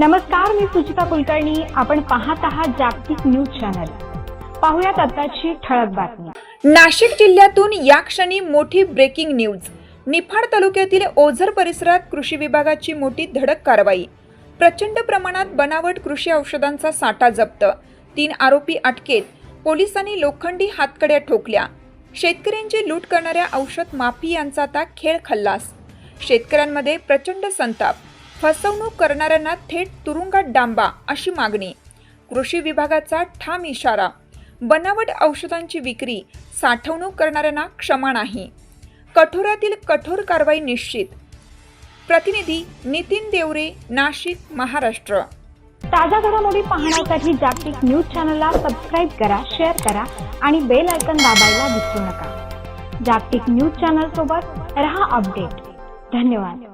नमस्कार मी सुचिता कुलकर्णी. आपण पाहत आहात जागतिक न्यूज चॅनल. पाहुयात आताची ठळक बातमी. नाशिक जिल्ह्यातून या क्षणी मोठी ब्रेकिंग न्यूज निफाड तालुक्यातील ओझर परिसरात कृषी विभागाची मोठी धडक कारवाई. प्रचंड प्रमाणात बनावट कृषी औषधांचा साठा जप्त. तीन आरोपी अटकेत. पोलिसांनी लोखंडी हातकड्या ठोकल्या. शेतकऱ्यांची लूट करणाऱ्या औषध माफियांचा आता खेळ खल्लास. शेतकऱ्यांमध्ये प्रचंड संताप. फसवणूक करणाऱ्यांना थेट तुरुंगात डांबा अशी मागणी. कृषी विभागाचा ठाम इशारा. बनावट औषधांची विक्री साठवणूक करणाऱ्यांना क्षमा नाही. कठोरातील कठोर कारवाई निश्चित. प्रतिनिधी नितीन देवरे नाशिक महाराष्ट्र. ताज्या घडामोडी पाहण्यासाठी जागतिक न्यूज चॅनलला सबस्क्राईब करा शेअर करा आणि बेल आयकन दाबायला विसरू नका. जागतिक न्यूज चॅनल सोबत रहा अपडेट. धन्यवाद.